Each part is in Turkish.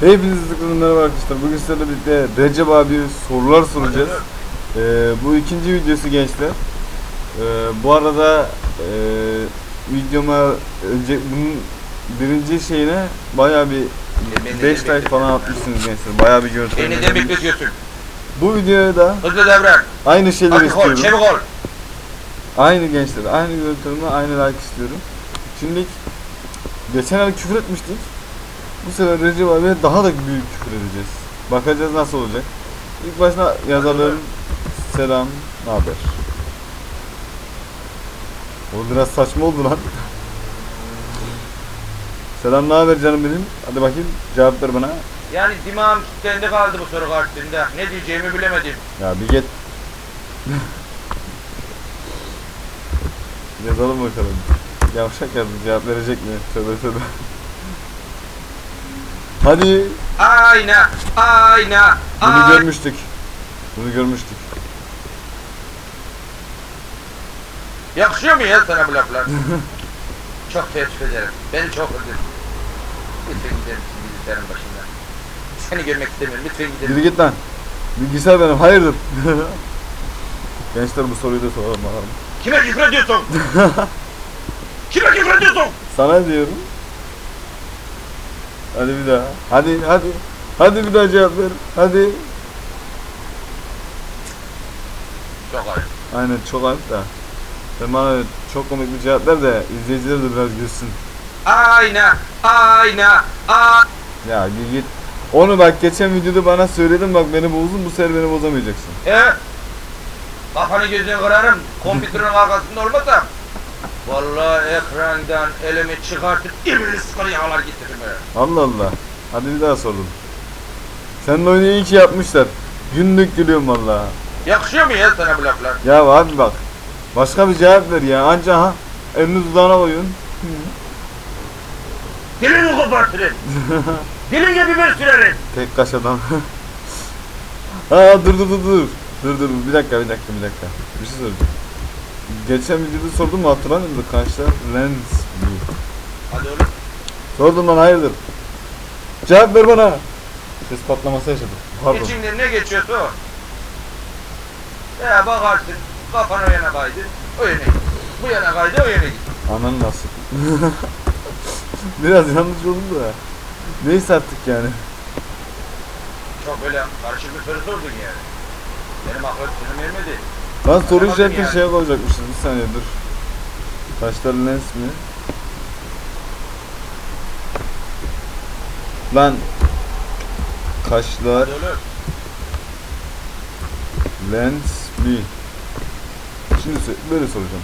Hepinize tıkladım merhaba arkadaşlar. Bugün sizlerle birlikte Recep abi sorular soracağız. Ee, bu ikinci videosu gençler. Ee, bu arada e, videoma önce bunun birinci şeyine baya bir Beni 5 de like falan atmışsınız gençler. Baya bir Beni de bekletiyorsun. Bu videoya da Hızlı devran. aynı şeyleri ol, istiyorum. çevik ol. Aynı gençler, aynı görüntüleme, aynı like istiyorum. Şimdi geçen ay küfür etmiştik. Bu sefer Recep abiye daha da büyük küfür edeceğiz. Bakacağız nasıl olacak. İlk başına yazalım. Selam, ne haber? O biraz saçma oldu lan. Selam, ne haber canım benim? Hadi bakayım cevap ver bana. Yani dimağım kilitlendi kaldı bu soru karşısında. Ne diyeceğimi bilemedim. Ya bir git. Yazalım bakalım. Yavşak yazdı cevap verecek mi? Tövbe tövbe. Hadi. Ayna, ayna, Bunu ayna. görmüştük. Bunu görmüştük. Yakışıyor mu ya sana bu laflar? çok teessüf ederim. Beni çok üzdün. Lütfen gider misin bilgisayarın başından? Seni görmek istemiyorum. Lütfen gider Yürü git lan. Bilgisayar benim. Hayırdır? Gençler bu soruyu da soralım bakalım. Kime küfür ediyorsun? Kime küfür ediyorsun? Sana diyorum. Hadi bir daha. Hadi hadi. Hadi bir daha cevap ver. Hadi. Çok ayıp. Aynen çok ayıp da. Sen bana çok komik bir cevap ver de izleyiciler de biraz gülsün. Ayna, ayna, ayna. Ya git git. Onu bak geçen videoda bana söyledin bak beni bozdun bu sefer beni bozamayacaksın. He? Kafanı gözünü kırarım. Kompütürün arkasında olmasam. Vallahi ekrandan elimi çıkartıp iblis sıkır yağlar getiririm he. Allah Allah. Hadi bir daha sorun. Senin oyunu iyi ki yapmışlar. Günlük gülüyorum valla. Yakışıyor mu ya sana bu laflar? Ya abi bak. Başka bir cevap ver ya. Anca ha. Elini dudağına koyun. Dilini kopartırım. Diline biber sürerim. Tek kaş adam. Aa dur dur dur dur. Dur dur bir dakika bir dakika bir dakika. Bir şey soracağım. Geçen videoda sordum mu hatırlamıyor musun? Kaşlar lens mi? Hadi oğlum. Sordum lan hayırdır? Cevap ver bana. Ses patlaması yaşadım. Pardon. İçinden ne geçiyorsa o. Ya bakarsın kafan o yana kaydı, o yana git. Bu yana kaydı, o yana git. Anan nasıl? Biraz yanlış oldu da. Neyse artık yani. Çok böyle karışık bir soru sordun yani. Benim aklım sınır vermedi. Lan soru işareti yani. şeye koyacakmışız. Bir saniye dur. Kaşlar lens mi? Lan kaşlar lens mi? Şimdi böyle soracağım.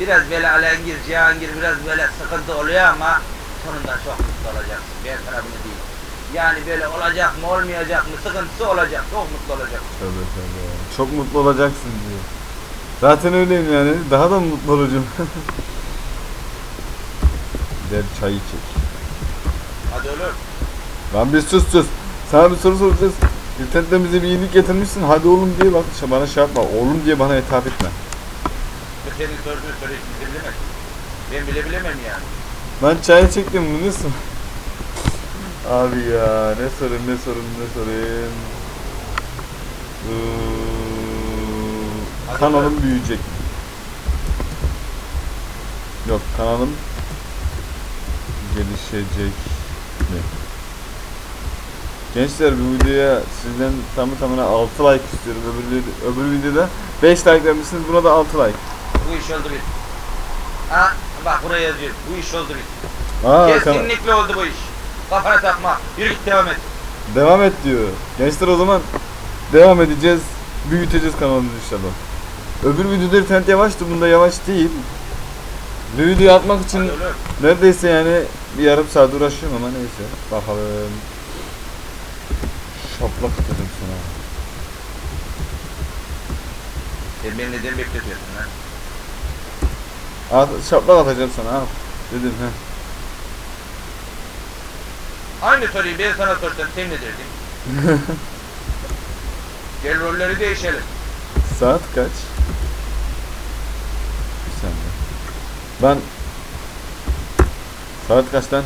Biraz böyle alengir, cihangir biraz böyle sıkıntı oluyor ama sonunda çok mutlu olacaksın. Ben bunu diyeyim. Yani böyle olacak mı olmayacak mı sıkıntısı olacak. Çok mutlu olacaksın. Tövbe tövbe. Çok mutlu olacaksın diyor. Zaten öyleyim yani. Daha da mutlu olacağım. Gider çayı çek. Hadi oğlum. Lan bir sus sus. Sana bir soru soracağız. İnternetten bize bir iyilik getirmişsin. Hadi oğlum diye bak bana şey yapma. Oğlum diye bana hitap etme. Senin sorduğun soruyu bilemez. Ben bile bilemem yani. Lan çayı çektim nesin? Abi ya ne sorayım ne sorayım ne. Ee, Hadi kanalım büyüyecek. Yok kanalım gelişecek mi? Gençler bu videoya sizden tamı tamına 6 like istiyorum. Öbür, öbür videoda 5 like vermişsiniz buna da 6 like. Bu iş oldu bir. Ha bak buraya yazıyor. Bu iş oldu bir. Aa, Kesinlikle oldu bu iş. Kafana takma. Yürü git devam et. Devam et diyor. Gençler o zaman devam edeceğiz. Büyüteceğiz kanalımızı inşallah. Öbür videoda internet yavaştı. Bunda yavaş değil. Bir video atmak için neredeyse yani bir yarım saat uğraşıyorum ama neyse. Bakalım. Şaplak atacağım sana. Sen beni neden bekletiyorsun lan? At, şaplak atacağım sana al. Dedim he. Aynı soruyu ben sana sorsam sen ne derdin? Gel rolleri değişelim. Saat kaç? Bir saniye. Ben Saat kaç lan?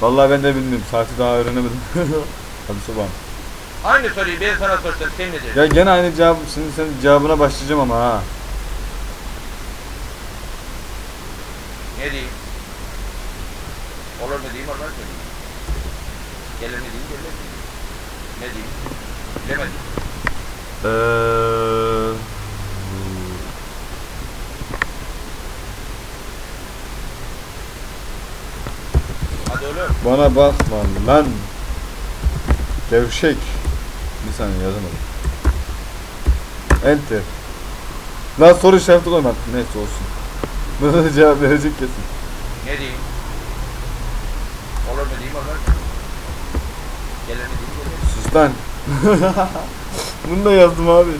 Vallahi ben de bilmiyorum. Saati daha öğrenemedim. Hadi sabah. Aynı soruyu ben sana sorsam sen ne dersin? Ya gene aynı cevap. Şimdi senin cevabına başlayacağım ama ha. Ne diyeyim? Olur mu diyeyim olmaz mı diyeyim? Gelir mi diyeyim gelir? Ne diyeyim? Bilemedim. Hadi oğlum. Bana bakma lan. Gevşek. Bir saniye yazamadım. Enter. Lan soru işareti koymadım. Neyse olsun. Buna da cevap verecek kesin. Ne diyeyim? Olur mu diyeyim olmaz mı? Lan. Bunu da yazdım abi.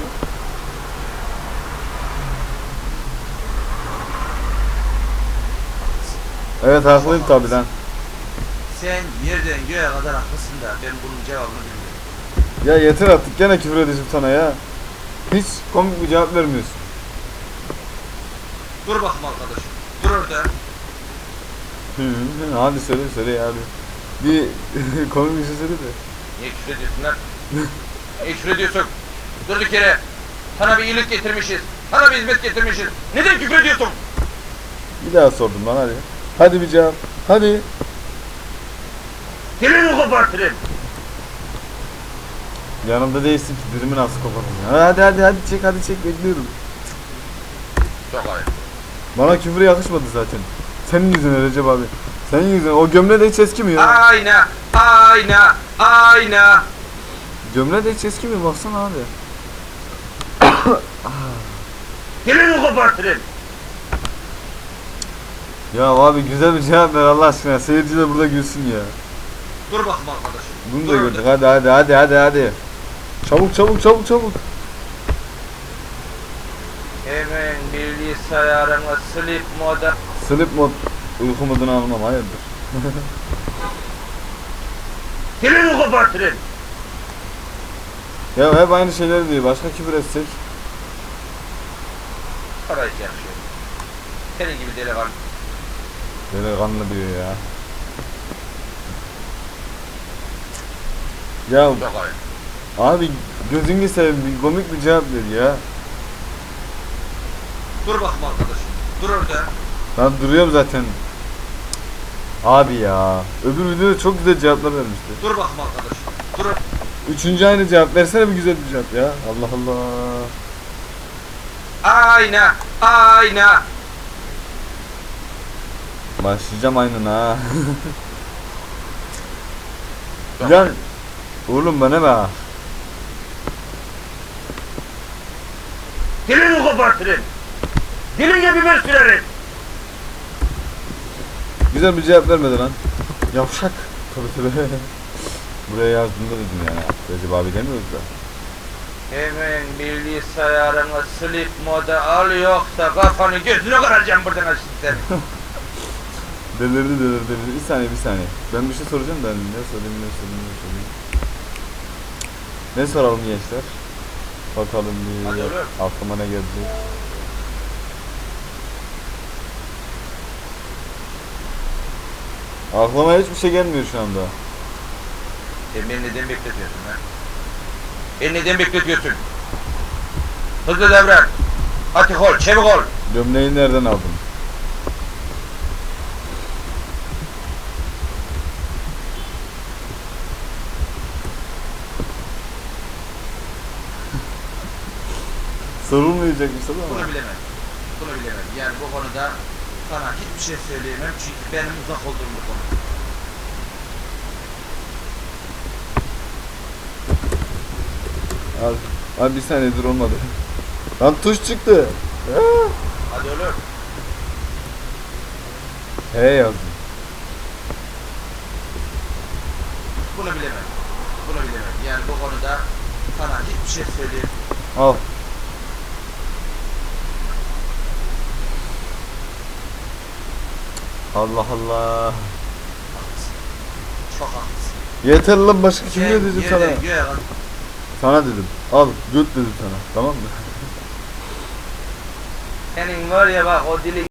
Evet haklıyım tabi lan. Sen yerden göğe kadar haklısın da ben bunun cevabını bilmiyorum. Ya yeter artık gene küfür edeceğim sana ya. Hiç komik bir cevap vermiyorsun. Dur bakma arkadaşım. Dur orada. Hı, hı, hadi söyle söyle ya hadi. Bir komik bir şey söyle de. Niye küfür ediyorsun lan? Niye küfür ediyorsun? Durduk yere. Sana bir iyilik getirmişiz. Sana bir hizmet getirmişiz. Neden küfür ediyorsun? Bir daha sordum lan hadi. Hadi bir cevap. Hadi. Dilini kopartırım. Yanımda değilsin ki dilimi nasıl kopartayım. Hadi hadi hadi çek hadi çek bekliyorum. Çok ayıp. Bana küfür yakışmadı zaten. Senin yüzünden Recep abi. Senin yüzünden. O gömle de hiç eskimiyor. Ayna, ayna, ayna. Gömle de hiç eskimiyor baksana abi. Dilini kopartırım. Ya abi güzel bir cevap ver Allah aşkına. Seyirci de burada gülsün ya. Dur bakma arkadaşım. Bunu Dur da orada. gördük. Hadi hadi hadi hadi hadi. Çabuk çabuk çabuk çabuk. Hemen bilgisayarına sleep moda. Sleep mod uyku modunu almam hayırdır. Dilini kopartırım. Ya hep aynı şeyleri diyor. Başka küfür etsek. Hiç yakışıyor. Senin gibi delikanlı. Böyle kanlı diyor ya. Ya ayıp. abi gözünü seveyim bir komik bir cevap ver ya. Dur bakma arkadaşım. Dur orada. Ben duruyorum zaten. Abi ya. Öbür videoda çok güzel cevaplar vermişti. Dur bakma arkadaşım. Dur. Üçüncü aynı cevap versene bir güzel bir cevap ya. Allah Allah. Ayna, ayna. Başlayacağım aynen ha. Lan oğlum bana bak. Dilini kopartırım. Diline biber sürerim. Güzel bir cevap vermedi lan. Yavşak. Tabii tabii. Buraya yazdığında dedim ya. Recep abi demiyoruz da. Hemen bilgisayarına sleep moda al yoksa kafanı gözünü kıracağım buradan açıkçası. Delirdi delirdi delirdi. Bir saniye bir saniye. Ben bir şey soracağım da hani ne sorayım ne sorayım ne sorayım. Ne soralım gençler? Bakalım bir aklıma ne geldi. Aklıma hiçbir şey gelmiyor şu anda. Sen beni neden bekletiyorsun lan? Beni neden bekletiyorsun? Hızlı davran. Atik ol, çevik ol. Gömleği nereden aldın? Sorulmayacakmış tabii Bunu ama. bilemem. Bunu bilemem. Yani bu konuda sana hiçbir şey söyleyemem çünkü benim uzak olduğum bu konu. Abi, abi bir saniye dur olmadı. Lan tuş çıktı. Hadi oğlum. He yazdım. Bunu bilemem. Bunu bilemem. Yani bu konuda sana hiçbir şey söyleyemem. Al. Allah Allah. Çok haklısın. Yeter lan başka kim Sen ödeyecek sana? göğe kadar- Sana dedim. Al göt dedim sana. Tamam mı? Senin var ya bak o dilin